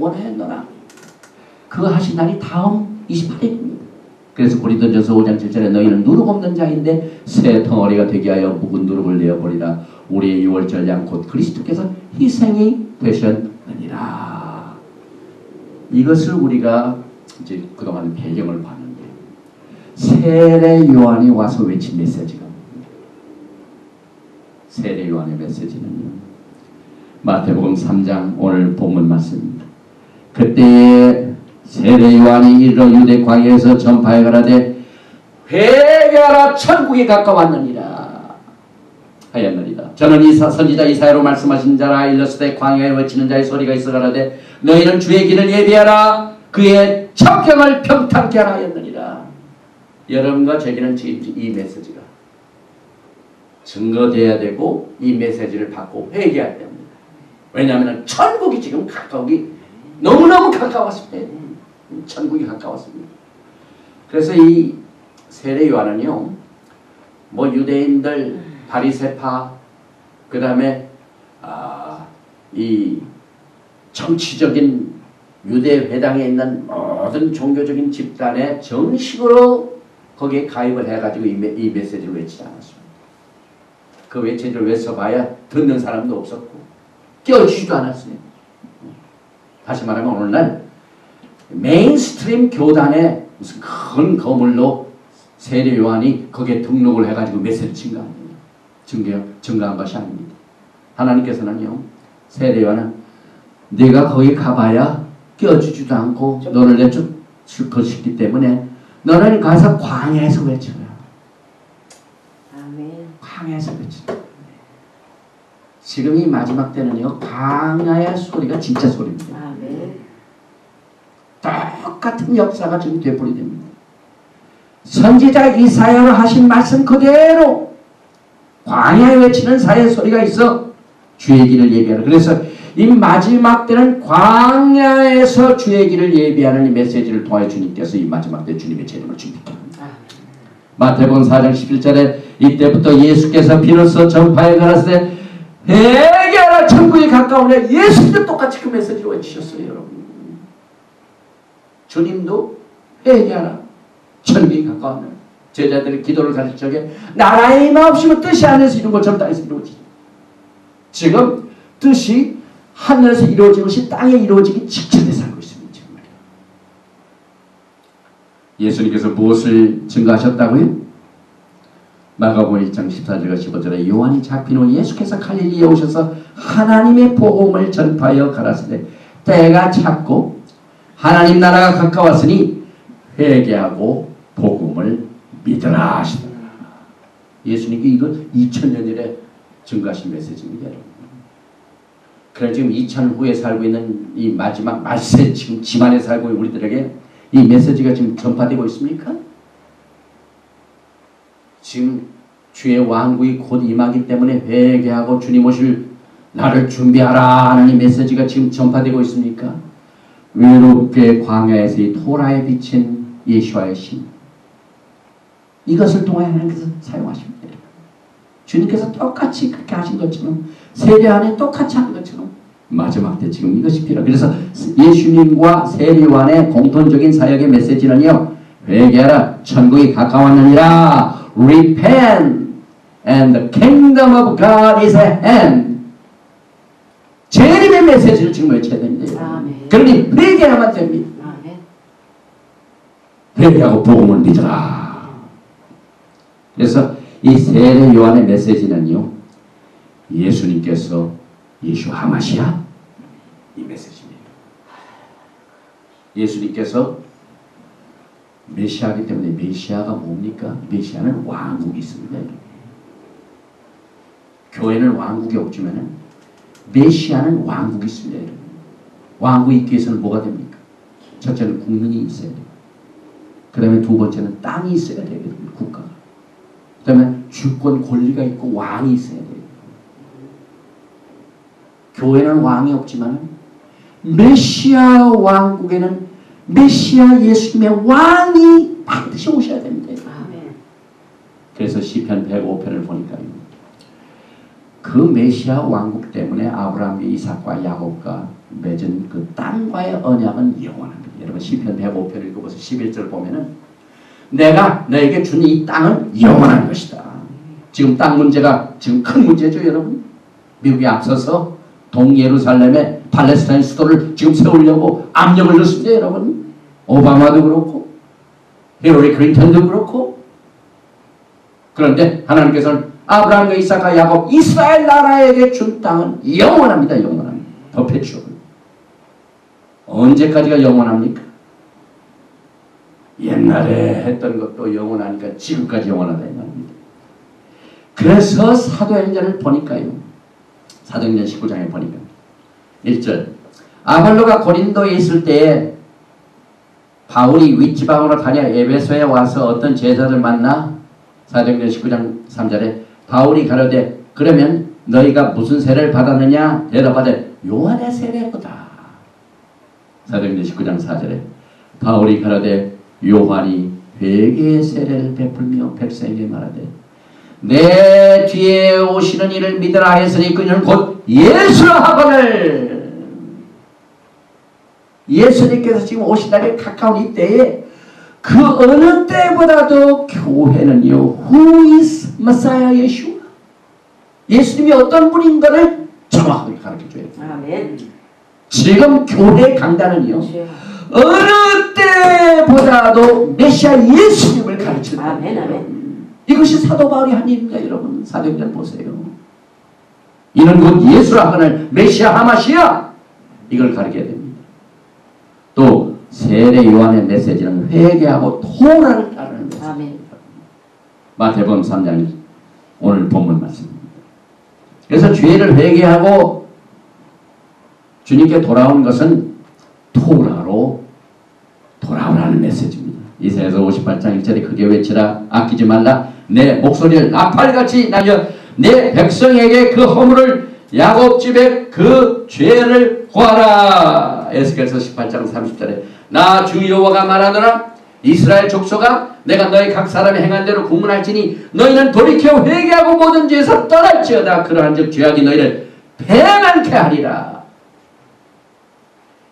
원하였노라. 그 하신 날이 다음 28일입니다. 그래서 고린도전서 5장 7절에 너희는 누룩 없는 자인데 새 덩어리가 되게 하여 묵은 누룩을 내어버리라. 우리의 유월절 양 곧 그리스도께서 희생이 되셨느니라. 이것을 우리가 이제 그동안 배경을 봤는데 세례 요한이 와서 외친 메시지가 세례 요한의 메시지는요. 마태복음 3장 오늘 본문 말씀입니다. 그때 세례 요한이 이르러 유대 광야에서 전파해 가라되 회개하라 천국이 가까웠느니라 하였느니라. 저는 이사 선지자 이사야로 말씀하신 자라 일렀을 때 광야에 외치는 자의 소리가 있어 가라되 너희는 주의 길을 예비하라 그의 첩경을 평탄케 하라 하였느니라. 여러분과 제게는 지금 이 메시지가 증거돼야 되고 이 메시지를 받고 회개해야 됩니다. 왜냐하면 천국이 지금 가까우기 너무너무 가까웠습니다. 천국이 가까웠습니다. 그래서 이 세례 요한은요, 뭐 유대인들, 바리세파, 그 다음에 아, 이 정치적인 유대 회당에 있는 모든 종교적인 집단에 정식으로 거기에 가입을 해가지고 이, 메, 이 메시지를 외치지 않았습니다. 그 메시지를 외쳐봐야 듣는 사람도 없었고 껴주지도 않았어요. 다 시 말하면 오늘날 메인스트림 교단에 무슨 큰 거물로 세례 요한이 거기에 등록을 해가지고 메시지 증가합니다. 증거, 증가한 것이 아닙니다. 하나님께서는요, 세례 요한은 네가 거기 가봐야 껴주지도 않고 너를 내쫓을 것이기 때문에 너는 가서 광야에서 외쳐요. 아멘. 광야에서 외쳐. 지금 이 마지막 때는요, 광야의 소리가 진짜 소리입니다. 아멘. 똑같은 역사가 지금 되풀이 됩니다. 선지자 이사야로 하신 말씀 그대로 광야에 외치는 사의 소리가 있어 주의 길을 예비하라. 그래서 이 마지막 때는 광야에서 주의 길을 예비하는 이 메시지를 통하여 주님께서 이 마지막 때 주님의 재림을 준비합니다. 마태복음 4장 11절에 이때부터 예수께서 비로소 전파에 가라사대 회개하라 천국이 가까우냐? 예수님도 똑같이 그 메시지를 외치셨어요 여러분. 주님도 회개하라. 천국이 가까우냐? 제자들이 기도를 가질 적에 나라의 임하옵시면 뜻이 하늘에서 이룬 것처럼 땅에서 이루어지죠. 지금 뜻이 하늘에서 이루어진 것이 땅에 이루어지기 직전에 살고 있습니다 지금 말이야. 예수님께서 무엇을 증거하셨다고요? 마가복음 1장 14절과 15절에 요한이 잡힌 후 예수께서 갈릴리에 오셔서 하나님의 복음을 전파하여 가라사대 때가 찼고 하나님 나라가 가까웠으니 회개하고 복음을 믿으라 하시더라. 예수님께 이걸 2000년 전에 증거하신 메시지입니다. 여러분. 그래 지금 2000 후에 살고 있는 이 마지막 말세 지금 집안에 살고 우리들에게 이 메시지가 지금 전파되고 있습니까? 지금 주의 왕국이 곧 임하기 때문에 회개하고 주님 오실 나를 준비하라 이 메시지가 지금 전파되고 있습니까? 외롭게 광야에서 이 토라에 비친 예수와의 신 이것을 통해 하나님께서 사용하십니다. 주님께서 똑같이 그렇게 하신 것처럼 세례 안에 똑같이 한 것처럼 마지막 때 지금 이것이 필요. 그래서 예수님과 세례요한의 공통적인 사역의 메시지는요. 회개하라 천국이 가까웠느니라 repent and the kingdom of God is at hand 재림의 메시지를 지금 외쳐야 됩니다. 그러니 회개하면 됩니다. 회개하고 복음을 믿어라. 그래서 이 세례 요한의 메시지는요. 예수님께서 예수 하마시아 이 메시지입니다. 예수님께서 메시아이기 때문에 메시아가 뭡니까? 메시아는 왕국이 있습니다. 교회는 왕국이 없지만은 메시아는 왕국이 있습니다. 왕국이 있기 위해서는 뭐가 됩니까? 첫째는 국민이 있어야 돼요. 그 다음에 두 번째는 땅이 있어야 되거든요. 국가가. 그 다음에 주권 권리가 있고 왕이 있어야 돼요. 교회는 왕이 없지만 메시아 왕국에는 메시아 예수님의 왕이 반드시 오셔야 됩니다. 아멘. 그래서 시편 105편을 보니까요. 그 메시아 왕국 때문에 아브라함, 이삭과 야곱과 맺은 그 땅과의 언약은 영원합니다. 여러분 시편 105편 읽어보세요. 11절 보면은 내가 너에게 준 이 땅은 영원한 것이다. 지금 땅 문제가 지금 큰 문제죠, 여러분. 미국이 앞서서 동예루살렘에 팔레스타인 수도를 지금 세우려고 압력을 넣습니다, 여러분. 오바마도 그렇고 힐러리 클린턴도 그렇고 그런데 하나님께서는 아브라함과 이삭과 야곱 이스라엘 나라에게 준 땅은 영원합니다. 영원합니다. 퍼페추얼. 언제까지가 영원합니까? 옛날에 했던 것도 영원하니까 지금까지 영원하다 이 말입니다. 그래서 사도행전을 보니까요. 사도행전 19장에 보니까 1절 아볼로가 고린도에 있을 때에 바울이 윗지방으로 다녀 에베소에 와서 어떤 제자들 만나? 사도행전 19장 3절에 바울이 가로되 그러면 너희가 무슨 세례를 받았느냐? 대답하되 요한의 세례보다 사도행전 19장 4절에 바울이 가로되 요한이 회개의 세례를 베풀며 백성에게 말하되 내 뒤에 오시는 이를 믿으라 했으니 그는 곧 예수라 하거늘 예수님께서 지금 오신 날에 가까운 이때에 그 어느 때보다도 교회는요 Who is Messiah Yeshua? 예수님이 어떤 분인가를 정확하게 가르쳐줘야 돼요. 아멘. 지금 교회 강단은요 주여. 어느 때보다도 메시아 예수님을 가르치는 아멘. 아멘. 이것이 사도 바울이 한 일입니다 여러분 사도행전 보세요 이는 곧 예수라 하는 메시아 하마시아 이걸 가르쳐야 됩니다 또 세례 요한의 메시지는 회개하고 토라를 따르는 메시지 아멘. 마태복음 3장 오늘 본문 말씀입니다 그래서 죄를 회개하고 주님께 돌아온 것은 토라로 돌아오라는 메시지입니다. 이사야서 58장 1절에 크게 외치라 아끼지 말라 내 목소리를 나팔같이 날려 내 백성에게 그 허물을 야곱 집에 그 죄를 구하라. 에스겔서 18장 30절에 나 주 여호와가 말하노라. 이스라엘 족속아 내가 너희 각 사람이 행한 대로 구문할지니 너희는 돌이켜 회개하고 모든 죄에서 떠날지어다. 그러한즉 죄악이 너희를 배만케 하리라.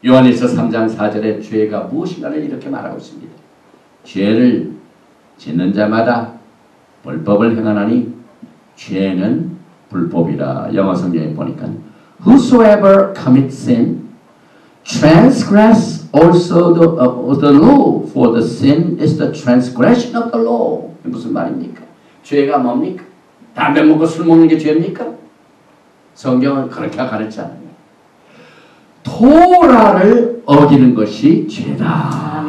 요한일서 3장 4절에 죄가 무엇인가를 이렇게 말하고 있습니다. 죄를 짓는 자마다 불법을 행하나니 죄는 불법이라. 영어 성경에 보니까 Whosoever commits sin transgress also the, uh, the law for the sin is the transgression of the law 무슨 말입니까? 죄가 뭡니까? 담배 먹고 술 먹는 게 죄입니까? 성경은 그렇게 가르치 않아요. 토라를 어기는 것이 죄다.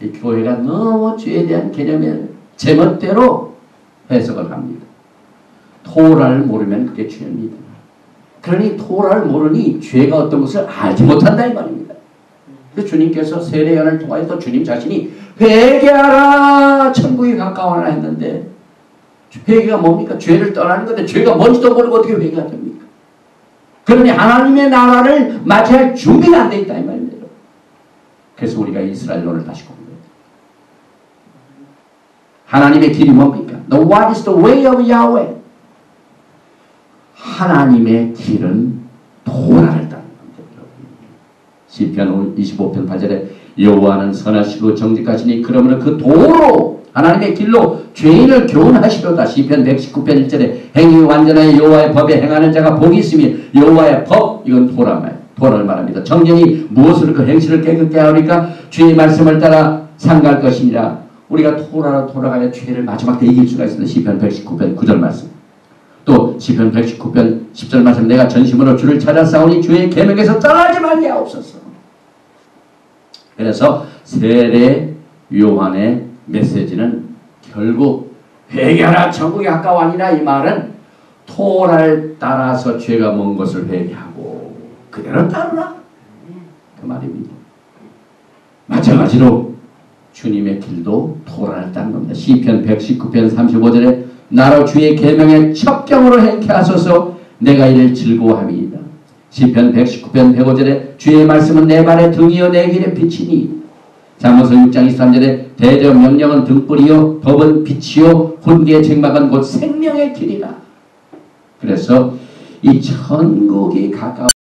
이 교회가 너무 죄에 대한 개념을 제멋대로 해석을 합니다. 토라를 모르면 그게 죄입니다. 그러니 토라를 모르니 죄가 어떤 것을 알지 못한다 이 말입니다. 그 주님께서 세례연을 통하여서 주님 자신이 회개하라 천국이 가까워라 했는데 회개가 뭡니까? 죄를 떠나는 건데 죄가 뭔지도 모르고 어떻게 회개가 됩니까? 그러니 하나님의 나라를 맞이할 준비가 안 돼 있다 이 말입니다. 그래서 우리가 이스라엘론을 다시 공부해야 돼. 하나님의 길이 뭡니까? The what is the way of Yahweh? 하나님의 길은 도라를 따르는 겁니다. 시편 25편 8절에 여호와는 선하시고 정직하시니 그러므로 그 도로 하나님의 길로 죄인을 교훈하시로다 시편 119편 1절에 행위 완전하여 여호와의 법에 행하는 자가 복이 있으며 여호와의 법 이건 도라 말 도라를 말합니다. 정령이 무엇으로 그 행실을 깨끗게 하리까 주의 말씀을 따라 상갈 것이니라 우리가 토라로 돌아가야 죄를 마지막 때 이길 수가 있습니다. 시편 119편 9절 말씀 또 시편 119편 10절 말씀 내가 전심으로 주를 찾아 싸우니 주의 계명에서 떠나지 말리옵소서. 그래서 세례 요한의 메시지는 결국 회개하라. 천국이 가까워 아니라. 이 말은 토라를 따라서 죄가 먼 것을 회개하고 그대로 따르라. 그 말입니다. 마찬가지로 주님의 길도 토라를 따는 겁니다. 시편 119편 35절에 나로 주의 계명에 첩경으로 행케 하소서. 내가 이를 즐거워함이니이다 시편 119편 105절에 주의 말씀은 내 발의 등이요 내 길의 빛이니. 잠언서 6장 23절에 대저 명령은 등불이요 법은 빛이요 훈계의 책망은 곧 생명의 길이라. 그래서 이 천국이 가까운